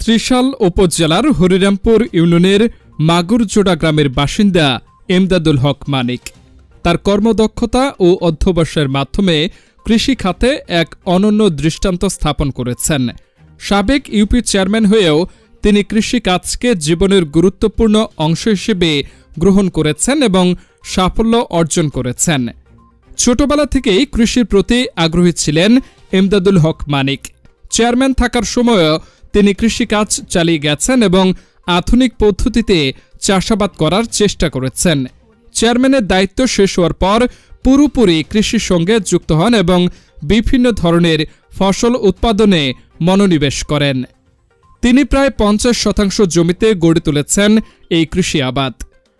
ত্রিশাল উপজেলার হরিরামপুর ইউনিয়নের মাগুরজোড়া গ্রামের বাসিন্দা এমদাদুল হক মানিক। তার কর্মদক্ষতা ও অধ্যবসায়ের মাধ্যমে কৃষি খাতে এক অনন্য দৃষ্টান্ত স্থাপন করেছেন। সাবেক ইউপি চেয়ারম্যান হয়েও তিনি কৃষি কাজকে জীবনের গুরুত্বপূর্ণ অংশ হিসেবে গ্রহণ করেছেন এবং সাফল্য অর্জন করেছেন। ছোটবেলা থেকেই কৃষির প্রতি আগ্রহী ছিলেন এমদাদুল হক মানিক। চেয়ারম্যান থাকার সময়ও তিনি কৃষিকাজ চালিয়ে গেছেন এবং আধুনিক পদ্ধতিতে চাষাবাদ করার চেষ্টা করেছেন। চেয়ারম্যানের দায়িত্ব শেষ হওয়ার পর পুরোপুরি কৃষির সঙ্গে যুক্ত হন এবং বিভিন্ন ধরনের ফসল উৎপাদনে মনোনিবেশ করেন। তিনি প্রায় পঞ্চাশ শতাংশ জমিতে গড়ে তুলেছেন এই কৃষি আবাদ।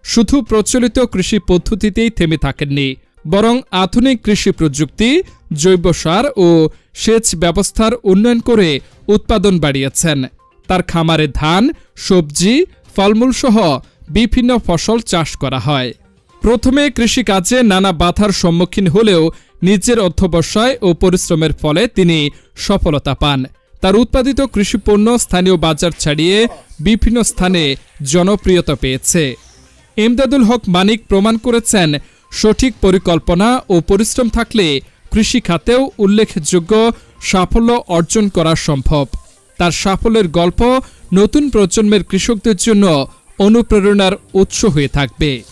শুধু প্রচলিত কৃষি পদ্ধতিতেই থেমে থাকেননি, বরং আধুনিক কৃষি প্রযুক্তি, জৈব সার ও সেচ ব্যবস্থার উন্নয়ন করে উৎপাদন বাড়িয়েছেন। তার খামারে ধান, সবজি, ফলমূল সহ বিভিন্ন ফসল চাষ করা হয়। প্রথমে কৃষিকাজে নানা বাধার সম্মুখীন হলেও নিজের অধ্যবসায় ও পরিশ্রমের ফলে তিনি সফলতা পান। তার উৎপাদিত কৃষিপণ্য স্থানীয় বাজার ছাড়িয়ে বিভিন্ন স্থানে জনপ্রিয়তা পেয়েছে। এমদাদুল হক মানিক প্রমাণ করেছেন, সঠিক পরিকল্পনা ও পরিশ্রম থাকলে কৃষি খাতেও উল্লেখযোগ্য সাফল্য অর্জন করা সম্ভব। তার সাফল্যের গল্প নতুন প্রজন্মের কৃষকদের জন্য অনুপ্রেরণার উৎস হয়ে থাকবে।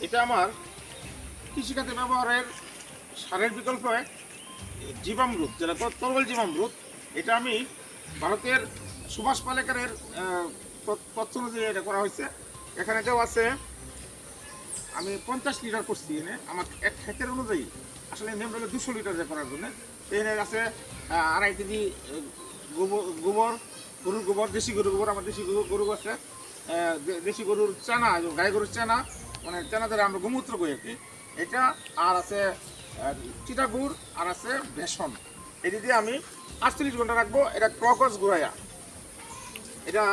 এটা আমার কৃষিখাতে ব্যবহারের সারের বিকল্পে জীবামৃত, যেটা ত- তরল জীবামৃত। এটা আমি ভারতের সুভাষ পালেকারের তথ্য অনুযায়ী এটা করা হয়েছে। এখানে দেওয়া আছে আমি পঞ্চাশ লিটার করছি এনে আমার এক ক্ষেতের অনুযায়ী। আসলে নেম হলো দুশো লিটার যে করার জন্য। এখানে আছে আড়াই কেজি গোবর গোবর গরুর গোবর দেশি গরুর গোবর আমার দেশি গরু আছে। দেশি গরুর চানা গাই গরুর চানা মানে চানা দ্বারা আমরা গোমূত্র করি আর এটা আর আছে আহ, চিটা গুড় আর আছে বেসন। এটি দিয়ে আমি আটচল্লিশ ঘণ্টা রাখব। এটা ক্রকস গুড়াইয়া। এটা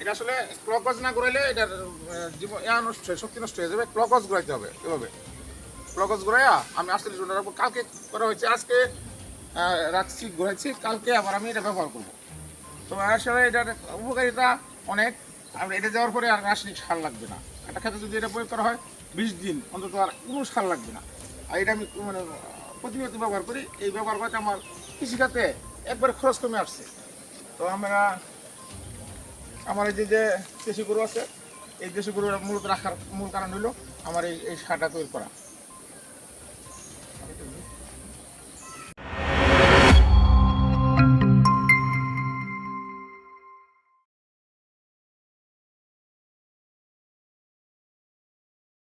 এটা আসলে ক্লকজ না ঘুরাইলে এটার জীবন নষ্ট হয়ে, শক্তি নষ্ট হয়ে যাবে। ক্লকজ ঘুরাইতে হবে, এভাবে। ক্লকজ ঘুরাইয়া আমি রাখব কালকে করা হয়েছে, আজকে রাখছি, ঘুরাইছি, কালকে আবার আমি এটা ব্যবহার করব। তো আসলে এটার উপকারিতা অনেক, আর এটা দেওয়ার পরে আর রাসায়নিক সার লাগবে না। একটা ক্ষেত্রে যদি এটা প্রয়োগ করা হয়, বিশ দিন অন্তত আর কোনো সার লাগবে না। আর এটা আমি মানে প্রতিনিয়ত ব্যবহার করি, এই ব্যবহার করতে আমার কৃষিখাতে একবার খরচ কমে আসছে। তো আমরা আমার এই যে দেশি গরু আছে, এই দেশি গরু মূলত রাখার মূল কারণ হলো আমার এই এই সারটা তৈরি করা।